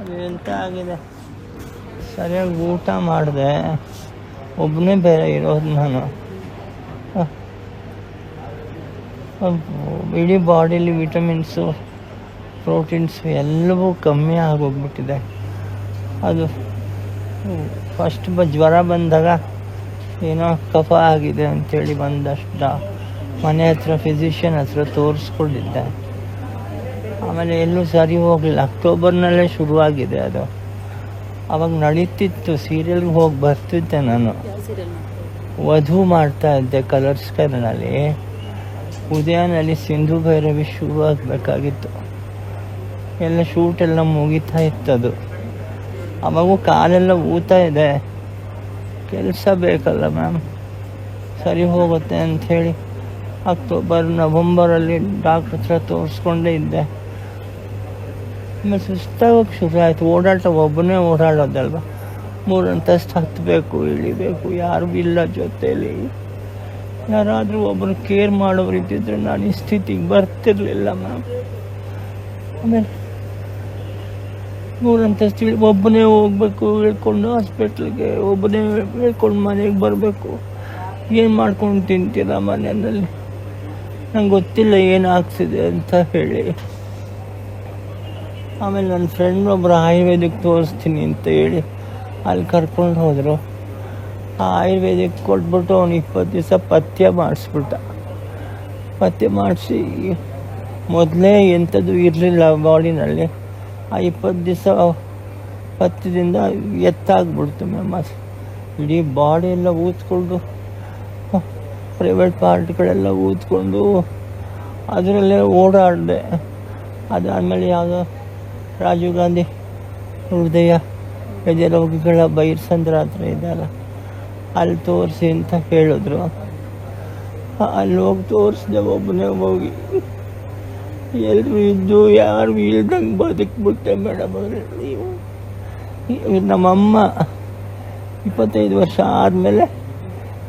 ಅದು ಎಂತ ಆಗಿದೆ? ಸರಿಯಾಗಿ ಊಟ ಮಾಡಿದೆ. ಒಬ್ಬನೇ ಬೇರೆ ಇರೋದು ನಾನು. ಇಡೀ ಬಾಡಿಲಿ ವಿಟಮಿನ್ಸು, ಪ್ರೋಟೀನ್ಸು ಎಲ್ಲವೂ ಕಮ್ಮಿ ಆಗೋಗ್ಬಿಟ್ಟಿದೆ. ಅದು ಫಸ್ಟ್ ಬ ಜ್ವರ ಬಂದಾಗ ಏನೋ ಕಫ ಆಗಿದೆ ಅಂಥೇಳಿ ಬಂದಷ್ಟು ಮನೆ ಹತ್ರ ಫಿಸಿಷಿಯನ್ ಹತ್ರ ತೋರಿಸ್ಕೊಂಡಿದ್ದೆ. ಆಮೇಲೆ ಎಲ್ಲೂ ಸರಿ ಹೋಗಲಿಲ್ಲ. ಅಕ್ಟೋಬರ್ನಲ್ಲೇ ಶುರುವಾಗಿದೆ ಅದು. ಅವಾಗ ನಡೀತಿತ್ತು. ಸೀರಿಯಲ್ಗೆ ಹೋಗಿ ಬರ್ತಿದ್ದೆ ನಾನು. ವಧು ಮಾಡ್ತಾ ಇದ್ದೆ ಕಲರ್ಸ್ ಕರ್ನಲ್ಲಿ ಉದಯನಲ್ಲಿ ಸಿಂಧು ಭೈರವಿ ಶುರು ಆಗಬೇಕಾಗಿತ್ತು. ಎಲ್ಲ ಶೂಟ್ ಎಲ್ಲ ಮುಗಿತಾ ಇತ್ತದು. ಅವಾಗೂ ಕಾಲೆಲ್ಲ ಊತಾ ಇದೆ. ಕೆಲಸ ಬೇಕಲ್ಲ ಮ್ಯಾಮ್ ಸರಿ ಹೋಗುತ್ತೆ ಅಂಥೇಳಿ. ಅಕ್ಟೋಬರ್ ನವಂಬರಲ್ಲಿ ಡಾಕ್ಟ್ರ್ ಹತ್ರ ತೋರಿಸ್ಕೊಂಡೇ ಇದ್ದೆ. ಆಮೇಲೆ ಸುಸ್ತಾಗೋಕೆ ಶುರು ಆಯಿತು ಓಡಾಟ ಒಬ್ಬನೇ ಓಡಾಡೋದಲ್ವ? ಮೂರು ಅಂತಸ್ತು ಹತ್ತಬೇಕು ಇಳಿಬೇಕು, ಯಾರು ಇಲ್ಲ ಜೊತೇಲಿ. ಯಾರಾದರೂ ಒಬ್ಬರು ಕೇರ್ ಮಾಡೋರು ಇದ್ದಿದ್ರೆ ನಾನು ಈ ಸ್ಥಿತಿಗೆ ಬರ್ತಿರ್ಲಿಲ್ಲ ಮ್ಯಾಮ್ ಆಮೇಲೆ ಮೂರು ಇಳಿ, ಒಬ್ಬನೇ ಹೋಗ್ಬೇಕು ಇಳ್ಕೊಂಡು ಹಾಸ್ಪಿಟ್ಲಿಗೆ ಒಬ್ಬನೇ ಇಳ್ಕೊಂಡು ಮನೆಗೆ ಬರಬೇಕು. ಏನು ಮಾಡ್ಕೊಂಡು ತಿಂತೀರ ಮನೆಯಲ್ಲಿ? ನಂಗೆ ಗೊತ್ತಿಲ್ಲ ಏನು ಆಗ್ತಿದೆ ಅಂತ ಹೇಳಿ. ಆಮೇಲೆ ನನ್ನ ಫ್ರೆಂಡ್ ಒಬ್ಬರು ಆಯುರ್ವೇದಿಕ್ ತೋರಿಸ್ತೀನಿ ಅಂತ ಹೇಳಿ ಅಲ್ಲಿ ಕರ್ಕೊಂಡು ಹೋದರು. ಆ ಆಯುರ್ವೇದಿಕ್ ಕೊಟ್ಬಿಟ್ಟು ಅವ್ನು ಇಪ್ಪತ್ತು ದಿವಸ ಪಥ್ಯ ಮಾಡಿಸ್ಬಿಟ್ಟ. ಪಥ್ಯ ಮಾಡಿಸಿ ಮೊದಲೇ ಎಂಥದ್ದು ಇರಲಿಲ್ಲ ಬಾಡಿನಲ್ಲಿ. ಆ ಇಪ್ಪತ್ತು ದಿವಸ ಪಥ್ಯದಿಂದ ಎತ್ತಾಗ್ಬಿಡ್ತು ಮ್ಯಾಮ್ ಅದು ಇಡೀ ಬಾಡಿ ಎಲ್ಲ ಊದ್ಕೊಂಡು ಪ್ರೈವೇಟ್ ಪಾರ್ಟ್ಗಳೆಲ್ಲ ಊದ್ಕೊಂಡು, ಅದರಲ್ಲೇ ಓಡಾಡಿದೆ. ಅದಾದಮೇಲೆ ಯಾವುದೋ ರಾಜೀವ್ ಗಾಂಧಿ ಹೃದಯ ಎದೆ ರೋಗಿಗಳ ಬೈರ್ಸಂದ್ರ ಹತ್ರ ಇದ್ದಲ್ಲ ಅಲ್ಲಿ ತೋರಿಸಿ ಅಂತ ಹೇಳಿದ್ರು. ಅಲ್ಲಿ ಹೋಗಿ ತೋರಿಸ್ದೆ ಒಬ್ಬನೇ ಹೋಗಿ ಎಲ್ಲರೂ ಇದ್ದು ಯಾರು ಇಲ್ದಂಗೆ ಬದುಕ್ಬಿಟ್ಟೆ ಮೇಡಮ್ ನೀವು. ನಮ್ಮಮ್ಮ ಇಪ್ಪತ್ತೈದು ವರ್ಷ ಆದಮೇಲೆ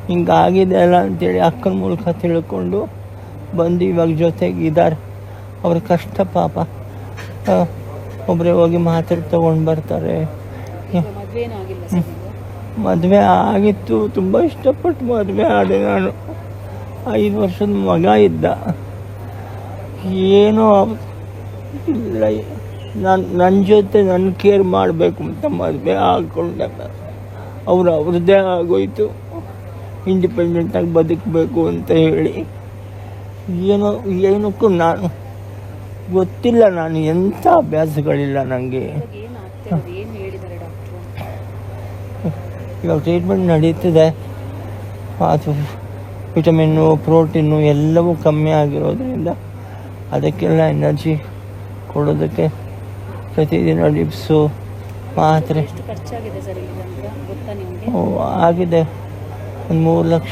ಹಿಂಗಾಗಿದೆ ಅಲ್ಲ ಅಂತೇಳಿ ಅಕ್ಕನ ಮೂಲಕ ತಿಳ್ಕೊಂಡು ಬಂದು ಇವಾಗ ಜೊತೆಗೆ ಇದ್ದಾರೆ. ಅವ್ರ ಕಷ್ಟ ಪಾಪ. ಒಬ್ಬರೇ ಹೋಗಿ ಮಾತ್ರೆ ತೊಗೊಂಡು ಬರ್ತಾರೆ. ಮದುವೆ? ಆಗಿತ್ತು ತುಂಬ ಇಷ್ಟಪಟ್ಟು ಮದುವೆ ಆದೆ ನಾನು. ಐದು ವರ್ಷದ ಮಗ ಇದ್ದ. ಏನೋ ಇಲ್ಲ ನಾನು ನನ್ನ ಜೊತೆ ನನ್ನ ಕೇರ್ ಮಾಡಬೇಕು ಅಂತ ಮದುವೆ ಹಾಕ್ಕೊಂಡೆ ಅವ್ರು ಅವ್ರದ್ದೇ ಆಗೋಯ್ತು. ಇಂಡಿಪೆಂಡೆಂಟಾಗಿ ಬದುಕಬೇಕು ಅಂತ ಹೇಳಿ. ಏನೋ ಏನಕ್ಕೂ ನಾನು ಗೊತ್ತಿಲ್ಲ ನಾನು ಎಂಥ ಅಭ್ಯಾಸಗಳಿಲ್ಲ ನನಗೆ. ಇವಾಗ ಟ್ರೀಟ್ಮೆಂಟ್ ನಡೀತಿದೆ. ಅದು ವಿಟಮಿನ್ನು ಪ್ರೋಟೀನು ಎಲ್ಲವೂ ಕಮ್ಮಿ ಆಗಿರೋದ್ರಿಂದ ಅದಕ್ಕೆಲ್ಲ ಎನರ್ಜಿ ಕೊಡೋದಕ್ಕೆ ಪ್ರತಿದಿನ ಡಿಪ್ಸು ಮಾತ್ರೆ. ಆಗಿದೆ. ಒಂದು ಮೂರು ಲಕ್ಷ.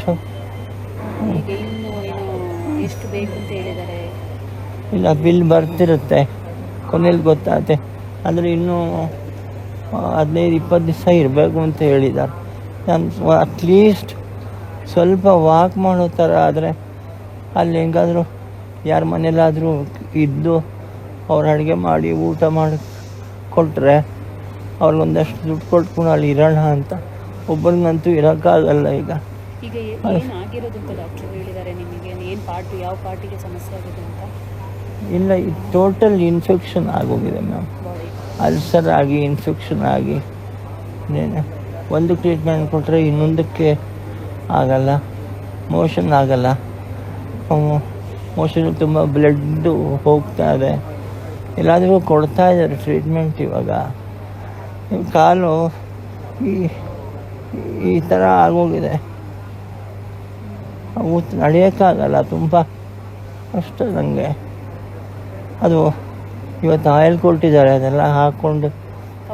ಎಷ್ಟು ಬೇಕು ಅಂತ ಹೇಳಿದ್ದಾರೆ? ಇಲ್ಲ ಬಿಲ್ ಬರ್ತಿರುತ್ತೆ. ಕೊನೆಯಲ್ಲಿ ಗೊತ್ತಾಗುತ್ತೆ ಆದರೆ ಇನ್ನೂ ಹದಿನೈದು, ಇಪ್ಪತ್ತು ದಿವಸ ಇರಬೇಕು ಅಂತ ಹೇಳಿದ್ದಾರೆ ನಾನು ಅಟ್ಲೀಸ್ಟ್ ಸ್ವಲ್ಪ ವಾಕ್ ಮಾಡೋ ಥರ ಆದರೆ ಅಲ್ಲಿ ಹೆಂಗಾದರೂ ಯಾರ ಮನೇಲಾದರೂ ಇದ್ದು ಅವ್ರು ಅಡುಗೆ ಮಾಡಿ ಊಟ ಮಾಡಿ ಕೊಟ್ಟರೆ ಅವ್ರಿಗೊಂದಷ್ಟು ದುಡ್ಡು ಕೊಟ್ಕೊಂಡು ಅಲ್ಲಿ ಇರೋಣ ಅಂತ. ಒಬ್ಬರಿಗಂತೂ ಇರೋಕ್ಕಾಗಲ್ಲ ಈಗ. ಈಗ ಏ- ಏನು ಆಗಿರೋದು ಅಂತ ಡಾಕ್ಟ್ರು ಹೇಳಿದ್ದಾರೆ ನಿಮಗೆ? ಏನು ಪಾರ್ಟ್, ಯಾವ ಪಾರ್ಟಿಗೆ ಸಮಸ್ಯೆ ಆಗಿದೆ ಇಲ್ಲ ಟೋಟಲ್ ಇನ್ಫೆಕ್ಷನ್ ಆಗೋಗಿದೆ ಮ್ಯಾಮ್ ಅಲ್ಸರ್ ಆಗಿ ಇನ್ಫೆಕ್ಷನ್ ಆಗಿ. ಒಂದು ಟ್ರೀಟ್ಮೆಂಟ್ ಕೊಟ್ಟರೆ ಇನ್ನೊಂದಕ್ಕೆ ಆಗಲ್ಲ. ಮೋಷನ್ ಆಗಲ್ಲ. ಮೋಷನ್ ತುಂಬ ಬ್ಲಡ್ಡು ಹೋಗ್ತಾ ಇದೆ. ಎಲ್ಲಾದರೂ ಕೊಡ್ತಾ ಇದ್ದಾರೆ ಟ್ರೀಟ್ಮೆಂಟ್ ಇವಾಗ. ಕಾಲು ಈ ಈ ಥರ ಆಗೋಗಿದೆ. ಅವು ನಡೆಯೋಕ್ಕಾಗಲ್ಲ, ತುಂಬ ಅಷ್ಟು ನನಗೆ ಅದು ಇವತ್ತು ಆಯಿಲ್ ಕೊಟ್ಟಿದ್ದಾರೆ ಅದೆಲ್ಲ ಹಾಕ್ಕೊಂಡು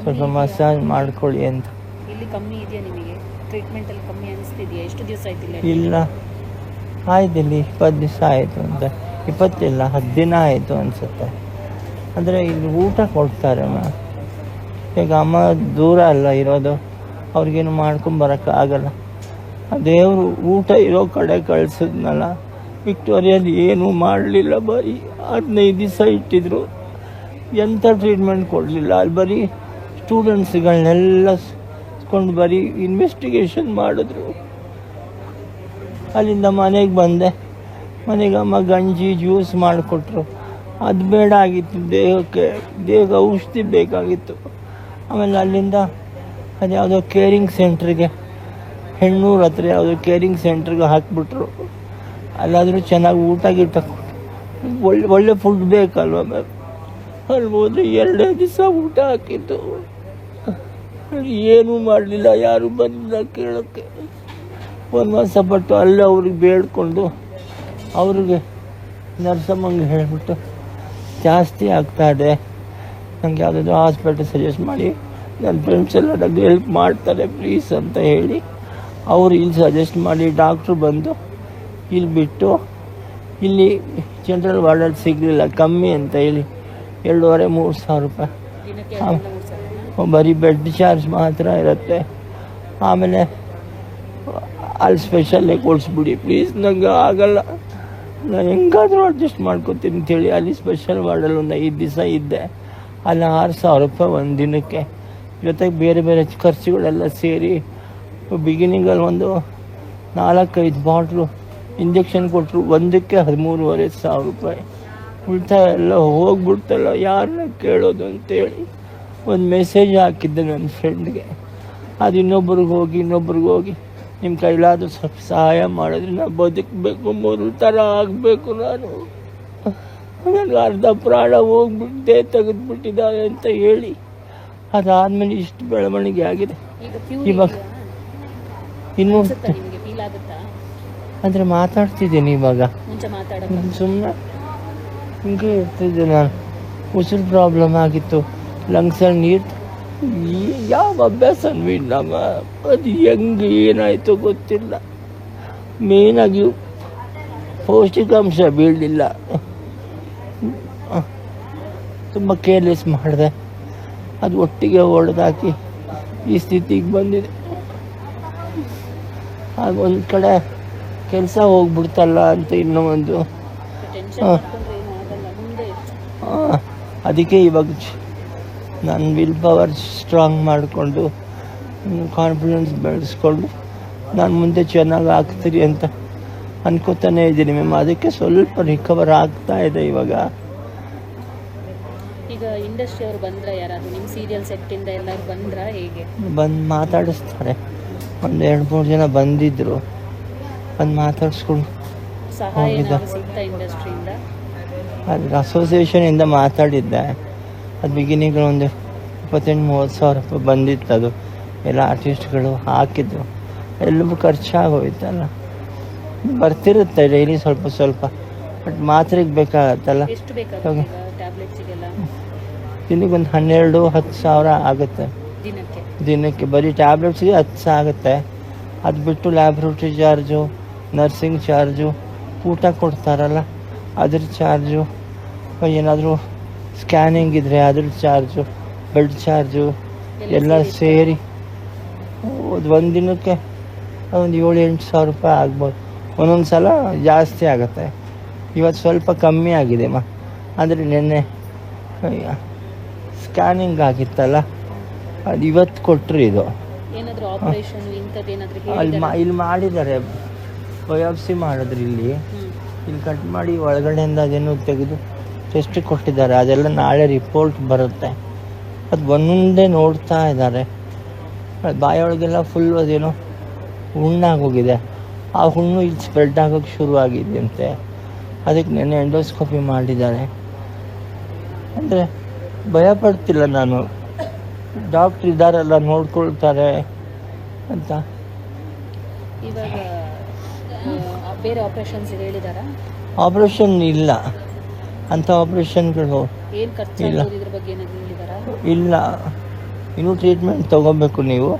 ಸ್ವಲ್ಪ ಮಸಾಜ್ ಮಾಡ್ಕೊಳ್ಳಿ ಅಂತ. ಇಲ್ಲಿ ಕಮ್ಮಿ ಇದೆಯಾ ನಿಮಗೆ? ಟ್ರೀಟ್ಮೆಂಟಲ್ಲಿ ಕಮ್ಮಿ ಅನಿಸ್ತಿದೆಯಾ? ಎಷ್ಟು ದಿವಸ ಆಯ್ತಿಲ್ಲ ಇಲ್ಲ ಆಯ್ತು ಇಲ್ಲಿ ಇಪ್ಪತ್ತು ದಿವಸ ಆಯಿತು ಅಂತ. ಇಪ್ಪತ್ತಿಲ್ಲ ಹತ್ತು ದಿನ ಆಯಿತು ಅನಿಸುತ್ತೆ. ಅಂದರೆ ಇಲ್ಲಿ ಊಟ ಕೊಡ್ತಾರೆ ಮ್ಯಾಮ್ ಈಗ ಅಮ್ಮ ದೂರ ಅಲ್ಲ ಇರೋದು. ಅವ್ರಿಗೇನು ಮಾಡ್ಕೊಂಬರೋಕ್ಕಾಗಲ್ಲ ಬರೋಕ್ಕಾಗಲ್ಲ. ದೇವರು ಊಟ ಇರೋ ಕಡೆ ಕಳಿಸಿದ್ನಲ್ಲ. ವಿಕ್ಟೋರಿಯಲ್ಲಿ ಏನೂ ಮಾಡಲಿಲ್ಲ. ಬರೀ ಹದಿನೈದು ದಿವಸ ಇಟ್ಟಿದ್ರು. ಎಂಥ ಟ್ರೀಟ್ಮೆಂಟ್ ಕೊಡಲಿಲ್ಲ. ಅಲ್ಲಿ ಬರೀ ಸ್ಟೂಡೆಂಟ್ಸ್ಗಳನ್ನೆಲ್ಲ ಕೊಂಡು ಬರೀ ಇನ್ವೆಸ್ಟಿಗೇಷನ್ ಮಾಡಿದ್ರು. ಅಲ್ಲಿಂದ ಮನೆಗೆ ಬಂದೆ. ಮನೆಗೆ ಅಮ್ಮ ಗಂಜಿ ಜ್ಯೂಸ್ ಮಾಡಿಕೊಟ್ರು. ಅದು ಬೇಡ ಆಗಿತ್ತು. ದೇಹಕ್ಕೆ ದೇಹ ಔಷಧಿ ಬೇಕಾಗಿತ್ತು. ಆಮೇಲೆ ಅಲ್ಲಿಂದ ಅದು ಯಾವುದೋ ಕೇರಿಂಗ್ ಸೆಂಟ್ರಿಗೆ ಹೆಣ್ಣೂರು ಹತ್ರ ಯಾವುದೋ ಕೇರಿಂಗ್ ಸೆಂಟ್ರಿಗೆ ಹಾಕಿಬಿಟ್ರು. ಅಲ್ಲಾದರೂ ಚೆನ್ನಾಗಿ ಊಟ ಗೀಟ ಒಳ್ಳೆ ಒಳ್ಳೆ ಫುಡ್ ಬೇಕಲ್ವ ಮ್ಯಾಮ್ ಅಲ್ಲಿ ಹೋದ್ರೆ ಎರಡೇ ದಿವಸ ಊಟ ಹಾಕಿತ್ತು ಏನೂ ಮಾಡಲಿಲ್ಲ, ಯಾರು ಬಂದಿಲ್ಲ ಕೇಳೋಕ್ಕೆ. ಒಂದು ಮಾಸ ಪಟ್ಟು ಅಲ್ಲೇ ಅವ್ರಿಗೆ ಬೇಡ್ಕೊಂಡು ಅವ್ರಿಗೆ ನರ್ಸಮ್ಮಂಗೆ ಹೇಳಿಬಿಟ್ಟು ಜಾಸ್ತಿ ಆಗ್ತಾ ಇದೆ. ನನಗೆ ಯಾವುದಾದ್ರು ಹಾಸ್ಪಿಟಲ್ ಸಜೆಸ್ಟ್ ಮಾಡಿ ನನ್ನ ಫ್ರೆಂಡ್ಸ್ ಎಲ್ಲ ನನಗೆ ಹೆಲ್ಪ್ ಮಾಡ್ತಾರೆ ಪ್ಲೀಸ್ ಅಂತ ಹೇಳಿ ಅವರು ಇಲ್ಲಿ ಸಜೆಸ್ಟ್ ಮಾಡಿ ಡಾಕ್ಟ್ರು ಬಂದು ಇಲ್ಲಿ ಬಿಟ್ಟು ಇಲ್ಲಿ ಜನರಲ್ ವಾರ್ಡಲ್ಲಿ ಸಿಗಲಿಲ್ಲ ಕಮ್ಮಿ ಅಂತ ಹೇಳಿ. ಎರಡೂವರೆ ಮೂರು ಸಾವಿರ ರೂಪಾಯಿ? ಬರೀ ಬೆಡ್ ಚಾರ್ಜ್ ಮಾತ್ರ ಇರುತ್ತೆ. ಆಮೇಲೆ ಅಲ್ಲಿ ಸ್ಪೆಷಲ್ಲೇ ಕೊಡಿಸ್ಬಿಡಿ ಪ್ಲೀಸ್ ನನಗೆ ಆಗಲ್ಲ. ನಾನು ಹೆಂಗಾದರೂ ಅಡ್ಜಸ್ಟ್ ಮಾಡ್ಕೊತೀನಿ ಅಂತೇಳಿ ಅಲ್ಲಿ ಸ್ಪೆಷಲ್ ವಾರ್ಡಲ್ಲಿ ಒಂದು ಐದು ದಿವಸ ಇದ್ದೆ. ಅಲ್ಲಿ ಆರು ಸಾವಿರ ರೂಪಾಯಿ ಒಂದು ದಿನಕ್ಕೆ. ಜೊತೆಗೆ ಬೇರೆ ಬೇರೆ ಖರ್ಚುಗಳೆಲ್ಲ ಸೇರಿ ಬಿಗಿನಿಂಗಲ್ಲಿ ಒಂದು ನಾಲ್ಕೈದು ಬಾಟ್ಲು ಇಂಜೆಕ್ಷನ್ ಕೊಟ್ಟರು ಒಂದಕ್ಕೆ ಹದಿಮೂರುವರೆ ಸಾವಿರ ರೂಪಾಯಿ. ಉಳಿತಾಯ ಎಲ್ಲ ಹೋಗ್ಬಿಡ್ತಲ್ಲ ಯಾರನ್ನ ಕೇಳೋದು ಅಂತೇಳಿ ಒಂದು ಮೆಸೇಜ್ ಹಾಕಿದ್ದೆ ನನ್ನ ಫ್ರೆಂಡ್ಗೆ ಅದು ಇನ್ನೊಬ್ರಿಗೆ ಹೋಗಿ ಇನ್ನೊಬ್ರಿಗೆ ಹೋಗಿ ನಿಮ್ಮ ಕೈಲಾದರೂ ಸ್ವಲ್ಪ ಸಹಾಯ ಮಾಡಿದ್ರೆ ನಾನು ಬದುಕಬೇಕು ಮೊದಲು ಥರ ಆಗಬೇಕು ನಾನು. ನನಗೆ ಅರ್ಧ ಪ್ರಾಣ ಹೋಗ್ಬಿಟ್ಟೆ ತೆಗೆದುಬಿಟ್ಟಿದ್ದಾರೆ ಅಂತ ಹೇಳಿ. ಅದಾದಮೇಲೆ ಇಷ್ಟು ಬೆಳವಣಿಗೆ ಆಗಿದೆ. ಇವಾಗ- ಇನ್ನೂ ಅಂದರೆ ಮಾತಾಡ್ತಿದ್ದೀನಿ ಇವಾಗ. ಸುಮ್ಮನೆ ಹಿಂಗೆ ಇರ್ತಿದ್ದೆ ನಾನು. ಉಸಿರು ಪ್ರಾಬ್ಲಮ್ ಆಗಿತ್ತು. ಲಂಗ್ಸಲ್ಲಿ ನೀರು ಯಾವ ಅಭ್ಯಾಸ ಇಲ್ಲಮ್ಮ ಅದು ಹೆಂಗೆ ಏನಾಯಿತು ಗೊತ್ತಿಲ್ಲ. ಮೇಯ್ನಾಗಿ ಪೌಷ್ಟಿಕಾಂಶ ಬೀಳಲಿಲ್ಲ. ತುಂಬ ಕೇರ್ಲೆಸ್ ಮಾಡಿದೆ. ಅದು ಒಟ್ಟಿಗೆ ಹೊಡೆದಾಕಿ ಈ ಸ್ಥಿತಿಗೆ ಬಂದಿದೆ. ಒಂದು ಕಡೆ ಕೆಲಸ ಹೋಗ್ಬಿಡ್ತಲ್ಲ ಅಂತ ಇನ್ನೂ ಒಂದು. ಅದಕ್ಕೆ ಇವಾಗ ನಾನು ವಿಲ್ ಪವರ್ ಸ್ಟ್ರಾಂಗ್ ಮಾಡಿಕೊಂಡು ಕಾನ್ಫಿಡೆನ್ಸ್ ಬೆಳೆಸ್ಕೊಂಡು ನಾನು ಮುಂದೆ ಚೆನ್ನಾಗಿ ಆಗ್ತೀರಿ ಅಂತ ಅನ್ಕೋತಾನೆ ಇದ್ದೀನಿ ಮ್ಯಾಮ್ ಅದಕ್ಕೆ ಸ್ವಲ್ಪ ರಿಕವರ್ ಆಗ್ತಾ ಇದೆ ಇವಾಗ. ಈಗ ಇಂಡಸ್ಟ್ರಿ ಅವರು ಬಂದ್ರ ಯಾರಾದ್ರು ನಿಮ್ಮ ಸೀರಿಯಲ್ ಸೆಟ್ಟಿಂದ ಎಲ್ಲರೂ ಬಂದ್ರ ಹೇಗೆ? ಬಂದು ಮಾತಾಡಿಸ್ತಾರೆ. ಒಂದು ಎರಡು ಮೂರು ಜನ ಬಂದಿದ್ದರು ಬಂದು ಮಾತಾಡಿಸ್ಕೊಂಡು ಹೋಗಿದ್ದ. ಅದು ಅಸೋಸಿಯೇಷನಿಂದ ಮಾತಾಡಿದ್ದೆ. ಅದು ಬಿಗಿನಿಂಗ್ ಒಂದು ಇಪ್ಪತ್ತೆಂಟು ಮೂವತ್ತು ಸಾವಿರ ರೂಪಾಯಿ ಬಂದಿತ್ತು ಅದು. ಎಲ್ಲ ಆರ್ಟಿಸ್ಟ್ಗಳು ಹಾಕಿದ್ರು. ಎಲ್ಲವೂ ಖರ್ಚಾಗೋಯ್ತಲ್ಲ ಬರ್ತಿರುತ್ತೆ ಡೈಲಿ ಸ್ವಲ್ಪ ಸ್ವಲ್ಪ. ಬಟ್ ಮಾತ್ರೆಗೆ ಬೇಕಾಗತ್ತಲ್ಲ. ದಿನಕ್ಕೊಂದು ಹನ್ನೆರಡು ಹತ್ತು ಸಾವಿರ ಆಗುತ್ತೆ. ದಿನಕ್ಕೆ? ದಿನಕ್ಕೆ. ಬರೀ ಟ್ಯಾಬ್ಲೆಟ್ಸ್ಗೆ ಹತ್ತು ಸಾವಿರ ಆಗುತ್ತೆ. ಅದು ಬಿಟ್ಟು ಲ್ಯಾಬ್ರೋಟ್ರಿ ಚಾರ್ಜು ನರ್ಸಿಂಗ್ ಚಾರ್ಜು ಊಟ ಕೊಡ್ತಾರಲ್ಲ ಅದ್ರ ಚಾರ್ಜು ಏನಾದರೂ ಸ್ಕ್ಯಾನಿಂಗ್ ಇದ್ದರೆ ಅದ್ರ ಚಾರ್ಜು ಬ್ಲಡ್ ಚಾರ್ಜು ಎಲ್ಲ ಸೇರಿ ಒಂದು ಒಂದು ದಿನಕ್ಕೆ ಒಂದು ಏಳು ಎಂಟು ಸಾವಿರ ರೂಪಾಯಿ ಆಗ್ಬೋದು. ಒಂದೊಂದು ಸಲ ಜಾಸ್ತಿ ಆಗುತ್ತೆ. ಇವತ್ತು ಸ್ವಲ್ಪ ಕಮ್ಮಿ ಆಗಿದೆ ಮಾ. ಅಂದರೆ ನಿನ್ನೆ ಸ್ಕ್ಯಾನಿಂಗ್ ಆಗಿತ್ತಲ್ಲ ಅದು ಇವತ್ತು ಕೊಟ್ಟರು ಇದು. ಅಲ್ಲಿ ಮಾ ಇಲ್ಲಿ ಮಾಡಿದ್ದಾರೆ. ಬಯಾಪ್ಸಿ ಮಾಡಿದ್ರು ಇಲ್ಲಿ. ಇಲ್ಲಿ ಕಟ್ ಮಾಡಿ ಒಳಗಡೆಯಿಂದ ಅದೇನು ತೆಗೆದು ಟೆಸ್ಟ್ ಕೊಟ್ಟಿದ್ದಾರೆ. ಅದೆಲ್ಲ ನಾಳೆ ರಿಪೋರ್ಟ್ ಬರುತ್ತೆ. ಅದು ಒಂದೊಂದೇ ನೋಡ್ತಾ ಇದ್ದಾರೆ. ಬಾಯೊಳಗೆಲ್ಲ ಫುಲ್ ಅದೇನೋ ಹುಣ್ಣಾಗೋಗಿದೆ ಆ ಹುಣ್ಣು ಇಲ್ಲಿ ಸ್ಪ್ರೆಡ್ ಆಗೋಕ್ಕೆ ಶುರು ಆಗಿದೆಯಂತೆ ಅದಕ್ಕೆ ನೆನ್ನೆ ಎಂಡೋಸ್ಕೋಪಿ ಮಾಡಿದ್ದಾರೆ. ಅಂದರೆ ಭಯ ಪಡ್ತಿಲ್ಲ ನಾನು. ಡಾಕ್ಟ್ರ್ ಇದ್ದಾರಲ್ಲ ನೋಡ್ಕೊಳ್ತಾರೆ ಅಂತ. ಇವಾಗ ಬೇರೆ ಆಪರೇಷನ್ಸ್ ಹೇಳಿದಾರಾ? ಆಪರೇಷನ್ ಇಲ್ಲ. ಅಂಥ ಆಪ್ರೇಷನ್ಗಳು ಏನ್ ಖರ್ಚು ಇಲ್ಲ. ಆಗ್ಬೋದು ಇದ್ರ ಬಗ್ಗೆ ಏನಾದ್ರು ಹೇಳಿದಾರಾ? ಇಲ್ಲ. ಇನ್ನೂ ಟ್ರೀಟ್ಮೆಂಟ್ ತಗೋಬೇಕು ನೀವು.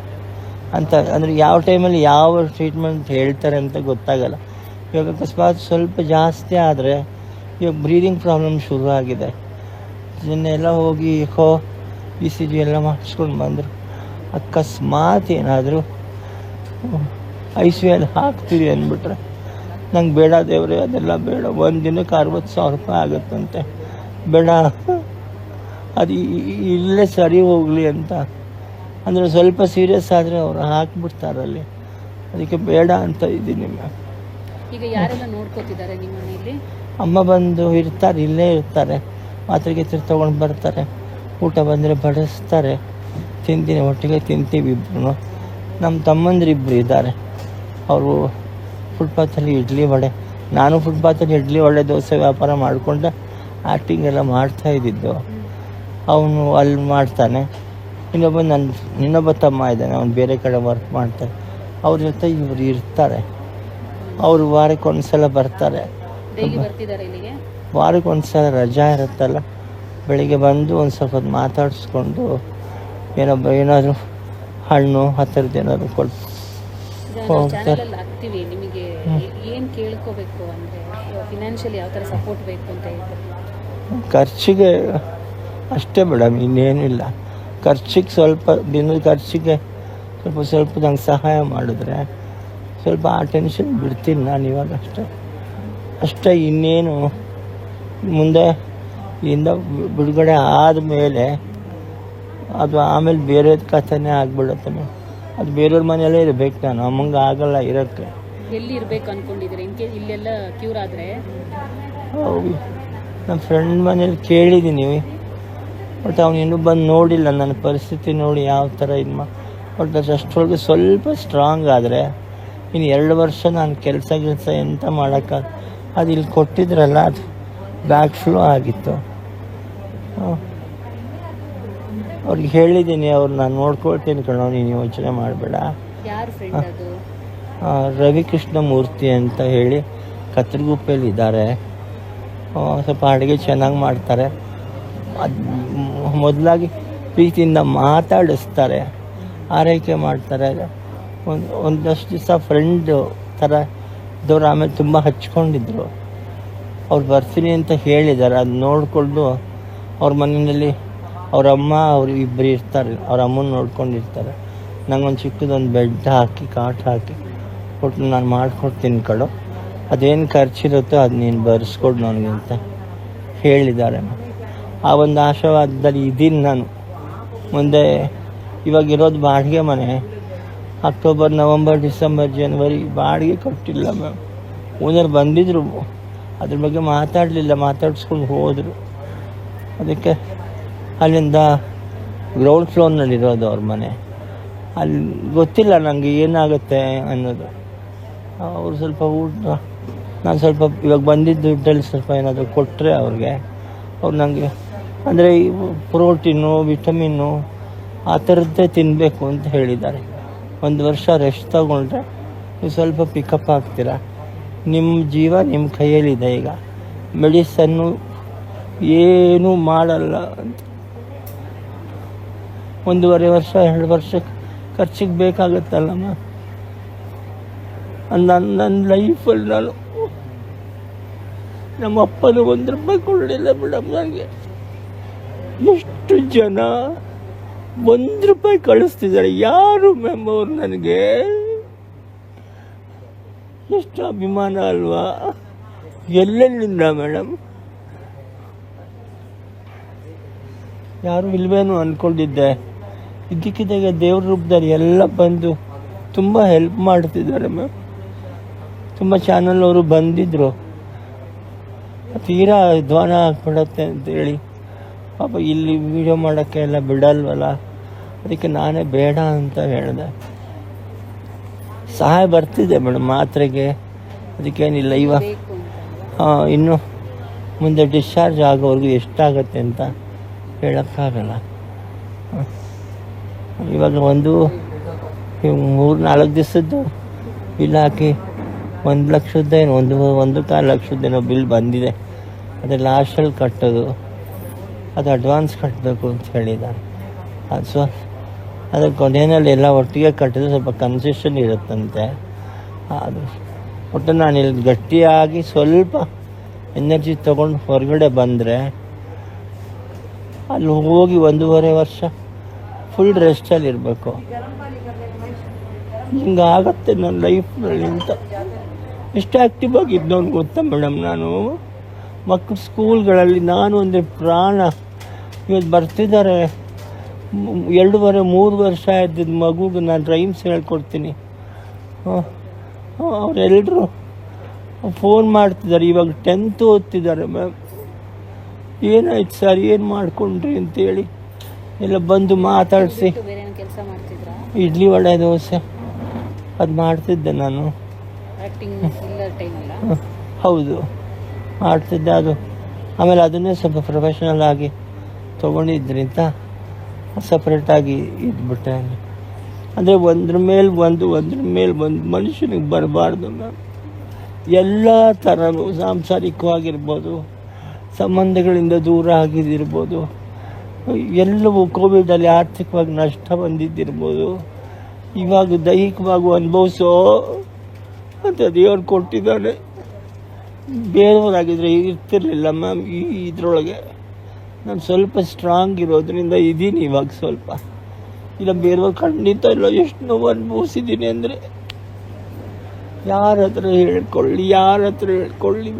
ಅಂತ ಅಂದರೆ ಯಾವ ಟೈಮಲ್ಲಿ ಯಾವ ಟ್ರೀಟ್ಮೆಂಟ್ ಹೇಳ್ತಾರೆ ಅಂತ ಗೊತ್ತಾಗಲ್ಲ. ಇವಾಗ ಅಕಸ್ಮಾತ್ ಸ್ವಲ್ಪ ಜಾಸ್ತಿ ಆದರೆ ಇವಾಗ ಬ್ರೀದಿಂಗ್ ಪ್ರಾಬ್ಲಮ್ ಶುರು ಆಗಿದೆ. ಇದನ್ನೆಲ್ಲ ಹೋಗಿ ಹೋ ಬಿ ಸಿ ಜಿ ಎಲ್ಲ ಮಾಡಿಸ್ಕೊಂಡು ಬಂದರು. ಅಕಸ್ಮಾತ್ ಏನಾದರೂ ಐ ಸಿ ಹಾಕ್ತೀರಿ ಅಂದ್ಬಿಟ್ರೆ. ನಂಗೆ ಬೇಡ ದೇವ್ರೆ ಅದೆಲ್ಲ ಬೇಡ. ಒಂದು ದಿನಕ್ಕೆ ಅರವತ್ತು ಸಾವಿರ ರೂಪಾಯಿ ಆಗುತ್ತಂತೆ. ಬೇಡ. ಅದು ಇಲ್ಲೇ ಸರಿ ಹೋಗಲಿ ಅಂತ. ಅಂದರೆ ಸ್ವಲ್ಪ ಸೀರಿಯಸ್ ಆದರೆ ಅವರು ಹಾಕ್ಬಿಡ್ತಾರಲ್ಲಿ ಅದಕ್ಕೆ ಬೇಡ ಅಂತ ಇದ್ದೀನಿ ಮ್ಯಾಮ್ ಈಗ ಯಾರೆಲ್ಲ ನೋಡ್ಕೋತಿದ್ದಾರೆ ನಿಮ್ಮ ಮನೆಯಲ್ಲಿ? ಅಮ್ಮ ಬಂದು ಇರ್ತಾರೆ ಇಲ್ಲೇ ಇರ್ತಾರೆ. ಮಾತ್ರೆ ಗೀತ್ರೆ ತೊಗೊಂಡು ಬರ್ತಾರೆ. ಊಟ ಬಂದರೆ ಬಡಿಸ್ತಾರೆ. ತಿಂತೀನಿ ಒಟ್ಟಿಗೆ ತಿಂತೀವಿ ಇಬ್ಬರು ನಮ್ಮ ತಮ್ಮಂದಿರಿಬ್ಬರು ಇದ್ದಾರೆ. ಅವರು ಫುಟ್ಪಾತಲ್ಲಿ ಇಡ್ಲಿ ವಡೆ. ನಾನು ಫುಟ್ಪಾತಲ್ಲಿ ಇಡ್ಲಿ ಒಳ್ಳೆ ದೋಸೆ ವ್ಯಾಪಾರ ಮಾಡಿಕೊಂಡು. ಆ್ಯಕ್ಟಿಂಗ್ ಎಲ್ಲ ಮಾಡ್ತಾ ಇದ್ದಿದ್ದು. ಅವನು ಅಲ್ಲಿ ಮಾಡ್ತಾನೆ. ಇನ್ನೊಬ್ಬ ನನ್ನ ಇನ್ನೊಬ್ಬ ತಮ್ಮ ಇದ್ದಾನೆ. ಅವನು ಬೇರೆ ಕಡೆ ವರ್ಕ್ ಮಾಡ್ತಾರೆ ಅವ್ರ ಜೊತೆ ಇವರು ಇರ್ತಾರೆ. ಅವರು ವಾರಕ್ಕೆ ಒಂದು ಸಲ ಬರ್ತಾರೆ ವಾರಕ್ಕೆ ಒಂದು ಸಲ ರಜಾ ಇರುತ್ತಲ್ಲ. ಬೆಳಿಗ್ಗೆ ಬಂದು ಒಂದು ಸ್ವಲ್ಪ ಹೊತ್ತು ಮಾತಾಡಿಸ್ಕೊಂಡು ಏನೊಬ್ಬ ಏನಾದರೂ ಹಣ್ಣು ಆ ಥರದ್ದು ಏನಾದರೂ ಕೊಟ್ಟು. ಚಾನಲಲ್ಲಿ ಹಾಕ್ತೀವಿ ನಿಮಗೆ ಏನು ಕೇಳ್ಕೋಬೇಕು ಅಂದರೆ ಫಿನಾನ್ಷಿಯಲಿ ಯಾವ ಥರ ಸಪೋರ್ಟ್ ಬೇಕು ಅಂತ ಹೇಳ್ತಾರೆ? ಖರ್ಚಿಗೆ ಅಷ್ಟೇ ಮೇಡಮ್ ಇನ್ನೇನಿಲ್ಲ ಖರ್ಚಿಗೆ ಸ್ವಲ್ಪ ದಿನದ ಖರ್ಚಿಗೆ ಸ್ವಲ್ಪ ಸ್ವಲ್ಪ ನಂಗೆ ಸಹಾಯ ಮಾಡಿದ್ರೆ ಸ್ವಲ್ಪ ಆ ಟೆನ್ಷನ್ ಬಿಡ್ತೀನಿ ನಾನು ಇವಾಗ ಅಷ್ಟೇ. ಅಷ್ಟೇ ಇನ್ನೇನು ಮುಂದೆ ಇಂದ ಬಿಡುಗಡೆ ಆದಮೇಲೆ ಅದು ಆಮೇಲೆ ಬೇರೆ ಕಥೆನೇ ಆಗ್ಬಿಡುತ್ತೆ ಅದು ಬೇರೆಯವ್ರ ಮನೆಯಲ್ಲೇ ಇರಬೇಕು ನಾನು ಅಮ್ಮಂಗೆ ಆಗಲ್ಲ ಇರೋಕ್ಕೆ. ಎಲ್ಲಿ ಇರಬೇಕು ಅನ್ಕೊಂಡಿದ್ದೀರಿ? ಇನ್ ಕೇಸ್ ಇಲ್ಲೆಲ್ಲ ಕ್ಯೂರ್ ಆದರೆ. ನಮ್ಮ ಫ್ರೆಂಡ್ ಮನೇಲಿ ಕೇಳಿದ್ದೀನಿ. ಬಟ್ ಅವ್ನು ಇನ್ನೂ ಬಂದು ನೋಡಿಲ್ಲ ನನ್ನ ಪರಿಸ್ಥಿತಿ ನೋಡಿ ಯಾವ ಥರ ಇದು ಮಾ ಬಟ್ ಅದು ಅಷ್ಟರೊಳಗೆ ಸ್ವಲ್ಪ ಸ್ಟ್ರಾಂಗ್ ಆದರೆ ಇನ್ನು ಎರಡು ವರ್ಷ ನಾನು ಕೆಲಸ ಕೆಲಸ ಎಂತ ಮಾಡೋಕ್ಕ ಅದು ಇಲ್ಲಿ ಕೊಟ್ಟಿದ್ರಲ್ಲ ಅದು ಬ್ಯಾಕ್ ಫ್ಲೋ ಆಗಿತ್ತು. ಅವ್ರಿಗೆ ಹೇಳಿದ್ದೀನಿ ಅವ್ರು ನಾನು ನೋಡ್ಕೊಳ್ತೀನಿ ಕಣೋ ನೀನು ಯೋಚನೆ ಮಾಡಬೇಡ. ರವಿಕೃಷ್ಣ ಮೂರ್ತಿ ಅಂತ ಹೇಳಿ ಕತ್ತರಿಗುಪ್ಪೆಯಲ್ಲಿ ಇದ್ದಾರೆ. ಸ್ವಲ್ಪ ಅಡುಗೆ ಚೆನ್ನಾಗಿ ಮಾಡ್ತಾರೆ. ಅದು ಮೊದಲಾಗಿ ಪ್ರೀತಿಯಿಂದ ಮಾತಾಡಿಸ್ತಾರೆ ಆರೈಕೆ ಮಾಡ್ತಾರೆ. ಒಂದು ಒಂದಷ್ಟು ದಿವಸ ಫ್ರೆಂಡು ಥರ ಇದ್ದವ್ರು ಆಮೇಲೆ ತುಂಬ ಹಚ್ಕೊಂಡಿದ್ರು. ಅವ್ರು ಬರ್ತೀನಿ ಅಂತ ಹೇಳಿದ್ದಾರೆ ಅದು ನೋಡಿಕೊಂಡು ಅವ್ರ ಮನೆಯಲ್ಲಿ ಅವ್ರ ಅಮ್ಮ, ಅವ್ರು ಇಬ್ಬರು ಇರ್ತಾರೆ. ಅವ್ರ ಅಮ್ಮನ ನೋಡ್ಕೊಂಡಿರ್ತಾರೆ. ನಂಗೊಂದು ಚಿಕ್ಕದೊಂದು ಬೆಡ್ ಹಾಕಿ ಕಾಟ್ ಹಾಕಿ ಕೊಟ್ಟು ನಾನು ಮಾಡಿಕೊಡ್ತೀನಿ ಕಡು ಅದೇನು ಖರ್ಚಿರುತ್ತೋ ಅದು ನೀನು ಬರೆಸ್ಕೊಡು ನನಗೆ ಅಂತ ಹೇಳಿದ್ದಾರೆ ಆ ಒಂದು ಆಶಾವಾದದಲ್ಲಿ ಇದ್ದೀನಿ ನಾನು. ಮುಂದೆ ಇವಾಗ ಇರೋದು ಬಾಡಿಗೆ ಮನೆ. ಅಕ್ಟೋಬರ್, ನವಂಬರ್, ಡಿಸೆಂಬರ್, ಜನವರಿ ಬಾಡಿಗೆ ಕೊಟ್ಟಿಲ್ಲ ಮ್ಯಾಮ್. ಓನರ್ ಬಂದಿದ್ರು. ಅದ್ರ ಬಗ್ಗೆ ಮಾತಾಡಲಿಲ್ಲ, ಮಾತಾಡಿಸ್ಕೊಂಡು ಹೋದರು. ಅದಕ್ಕೆ ಅಲ್ಲಿಂದ ಗ್ರೌಂಡ್ ಫ್ಲೋರ್ನಲ್ಲಿರೋದು ಅವ್ರ ಮನೆ. ಅಲ್ಲಿ ಗೊತ್ತಿಲ್ಲ ನನಗೆ ಏನಾಗುತ್ತೆ ಅನ್ನೋದು. ಅವರು ಸ್ವಲ್ಪ ಊಟ, ನಾನು ಸ್ವಲ್ಪ ಇವಾಗ ಬಂದಿದ್ದ ದುಡ್ಡಲ್ಲಿ ಸ್ವಲ್ಪ ಏನಾದರೂ ಕೊಟ್ಟರೆ ಅವ್ರಿಗೆ. ಅವ್ರು ನನಗೆ ಅಂದರೆ ಪ್ರೋಟೀನು ವಿಟಮಿನ್ನು ಆ ಥರದ್ದೇ ತಿನ್ನಬೇಕು ಅಂತ ಹೇಳಿದ್ದಾರೆ. ಒಂದು ವರ್ಷ ರೆಸ್ಟ್ ತಗೊಂಡ್ರೆ ನೀವು ಸ್ವಲ್ಪ ಪಿಕಪ್ ಆಗ್ತೀರಾ? ನಿಮ್ಮ ಜೀವ ನಿಮ್ಮ ಕೈಯಲ್ಲಿದೆ ಈಗ. ಮೆಡಿಸನ್ನು ಏನೂ ಮಾಡಲ್ಲ ಅಂತ ಒಂದೂವರೆ ವರ್ಷ, ಎರಡು ವರ್ಷ ಖರ್ಚಿಗೆ ಬೇಕಾಗುತ್ತಲ್ಲಮ್ಮ ನನ್ನ ನನ್ನ ಲೈಫಲ್ಲಿ ನಾನು ನಮ್ಮ ಅಪ್ಪನ ಒಂದು ರೂಪಾಯಿ ಕೊಡಲಿಲ್ಲ ಮೇಡಮ್ ನನಗೆ. ಎಷ್ಟು ಜನ ಒಂದು ರೂಪಾಯಿ ಕಳಿಸ್ತಿದ್ದಾರೆ. ಯಾರು ಮ್ಯಾಮ್ ನನಗೆ? ಎಷ್ಟು ಅಭಿಮಾನ ಅಲ್ವಾ? ಎಲ್ಲೆಲ್ಲಿಂದ ಮೇಡಮ್? ಯಾರು ಇಲ್ವೇನು ಅಂದ್ಕೊಂಡಿದ್ದೆ ಇದ್ದಕ್ಕಿದ್ದಾಗ ದೇವ್ರ ರೂಪದಲ್ಲಿ ಎಲ್ಲ ಬಂದು ತುಂಬ ಹೆಲ್ಪ್ ಮಾಡ್ತಿದ್ದಾರೆ ಮ್ಯಾಮ್ ತುಂಬ ಚಾನಲ್ ಅವರು ಬಂದಿದ್ದರು ತೀರಾ ಧ್ವಾನ ಆಗ್ಬಿಡತ್ತೆ ಅಂತೇಳಿ ಪಾಪ ಇಲ್ಲಿ ವಿಡಿಯೋ ಮಾಡೋಕ್ಕೆ ಎಲ್ಲ ಬಿಡಲ್ವಲ್ಲ. ಅದಕ್ಕೆ ನಾನೇ ಬೇಡ ಅಂತ ಹೇಳಿದೆ. ಸಹಾಯ ಬರ್ತಿದೆ ಮೇಡಮ್ ಮಾತ್ರೆಗೆ. ಅದಕ್ಕೇನಿಲ್ಲ ಇವಾಗ ಇನ್ನು ಮುಂದೆ ಡಿಸ್ಚಾರ್ಜ್ ಆಗೋವರೆಗೂ ಎಷ್ಟಾಗತ್ತೆ ಅಂತ ಹೇಳೋಕ್ಕಾಗಲ್ಲ. ಇವಾಗ ಒಂದು ಮೂರು ನಾಲ್ಕು ದಿವಸದ್ದು ಬಿಲ್ ಹಾಕಿ ಒಂದು ಲಕ್ಷದ್ದೇನು ಒಂದು ಒಂದು ಕಾಲು ಲಕ್ಷದ್ದೇನೋ ಬಿಲ್ ಬಂದಿದೆ. ಅದೇ ಲಾಸ್ಟಲ್ಲಿ ಕಟ್ಟೋದು. ಅದು ಅಡ್ವಾನ್ಸ್ ಕಟ್ಟಬೇಕು ಅಂತ ಹೇಳಿದ್ದಾರೆ ಅದು ಸೊ ಅದ್ರ ಕೊನೆಯಲ್ಲಿ ಎಲ್ಲ ಒಟ್ಟಿಗೆ ಕಟ್ಟಿದ್ರೆ ಸ್ವಲ್ಪ ಕನ್ಸೆಷನ್ ಇರುತ್ತಂತೆ. ಅದು ಒಟ್ಟು ನಾನು ಇಲ್ಲಿ ಗಟ್ಟಿಯಾಗಿ ಸ್ವಲ್ಪ ಎನರ್ಜಿ ತೊಗೊಂಡು ಹೊರಗಡೆ ಬಂದರೆ ಅಲ್ಲಿ ಹೋಗಿ ಒಂದೂವರೆ ವರ್ಷ ಫುಲ್ ರೆಸ್ಟಲ್ಲಿ ಇರಬೇಕು. ಹಿಂಗಾಗತ್ತೆ ನನ್ನ ಲೈಫ್ನಲ್ಲಿ ಅಂತ. ಎಷ್ಟು ಆ್ಯಕ್ಟಿವ್ ಆಗಿದ್ದವನು ಗೊತ್ತಾ ಮೇಡಮ್ ನಾನು? ಮಕ್ಕಳು ಸ್ಕೂಲ್ಗಳಲ್ಲಿ ನಾನು ಅಂದರೆ ಪ್ರಾಣ. ಇವತ್ತು ಬರ್ತಿದ್ದಾರೆ. ಎರಡೂವರೆ, ಮೂರು ವರ್ಷ ಇದ್ದಿದ್ದ ಮಗುಗೆ ನಾನು ರೈಮ್ಸ್ ಹೇಳ್ಕೊಡ್ತೀನಿ. ಅವರೆಲ್ಲರೂ ಫೋನ್ ಮಾಡ್ತಿದ್ದಾರೆ. ಇವಾಗ ಟೆಂತ್ ಓದ್ತಿದ್ದಾರೆ ಮ್ಯಾಮ್ ಏನಾಯ್ತು ಸರ್ ಏನು ಮಾಡ್ಕೊಂಡ್ರಿ ಅಂತೇಳಿ. ಎಲ್ಲ ಬಂದು ಮಾತಾಡಿಸಿ. ಇಡ್ಲಿ ವಡೆ ದೋಸೆ. ಅದು ಮಾಡ್ತಿದ್ದೆ ನಾನು. ಇಲ್ಲ ಹೌದು. ಮಾಡ್ತಿದ್ದೆ ಅದು. ಆಮೇಲೆ ಅದನ್ನೇ ಸ್ವಲ್ಪ ಪ್ರೊಫೆಷನಲ್ ಆಗಿ ತೊಗೊಂಡಿದ್ರಿಂದ ಸಪ್ರೇಟಾಗಿ ಇದ್ಬಿಟ್ಟೆ ಅಲ್ಲಿ. ಅಂದರೆ ಒಂದ್ರ ಮೇಲೆ ಒಂದು ಒಂದ್ರ ಮೇಲೆ ಒಂದು ಮನುಷ್ಯನಿಗೆ ಬರಬಾರ್ದು ಮ್ಯಾಮ್. ಎಲ್ಲ ಥರನೂ ಸಾಂಸಾರಿಕವಾಗಿರ್ಬೋದು. ಸಂಬಂಧಗಳಿಂದ ದೂರ ಆಗಿದ್ದಿರ್ಬೋದು ಎಲ್ಲವೂ ಕೋವಿಡಲ್ಲಿ ಆರ್ಥಿಕವಾಗಿ ನಷ್ಟ ಬಂದಿದ್ದಿರ್ಬೋದು. ಇವಾಗ ದೈಹಿಕವಾಗಿ ಅನುಭವಿಸೋ ಅಂತ ದೇವರು ಕೊಟ್ಟಿದ್ದಾನೆ. ಬೇರೆಯವರಾಗಿದ್ದರೆ ಇರ್ತಿರ್ಲಿಲ್ಲ ಮ್ಯಾಮ್ ಈ ಇದರೊಳಗೆ. ನಾನು ಸ್ವಲ್ಪ ಸ್ಟ್ರಾಂಗ್ ಇರೋದ್ರಿಂದ ಇದ್ದೀನಿ ಇವಾಗ ಸ್ವಲ್ಪ. ಇಲ್ಲ, ಬೇರೆಯವ್ರು ಖಂಡಿತ ಇಲ್ಲ, ಎಷ್ಟು ನೋವು ಅನುಭವಿಸಿದ್ದೀನಿ ಅಂದರೆ ಯಾರ ಹತ್ರ ಹೇಳ್ಕೊಳ್ಳಿ, ಯಾರ ಹತ್ರ ಹೇಳ್ಕೊಳ್ಳಿ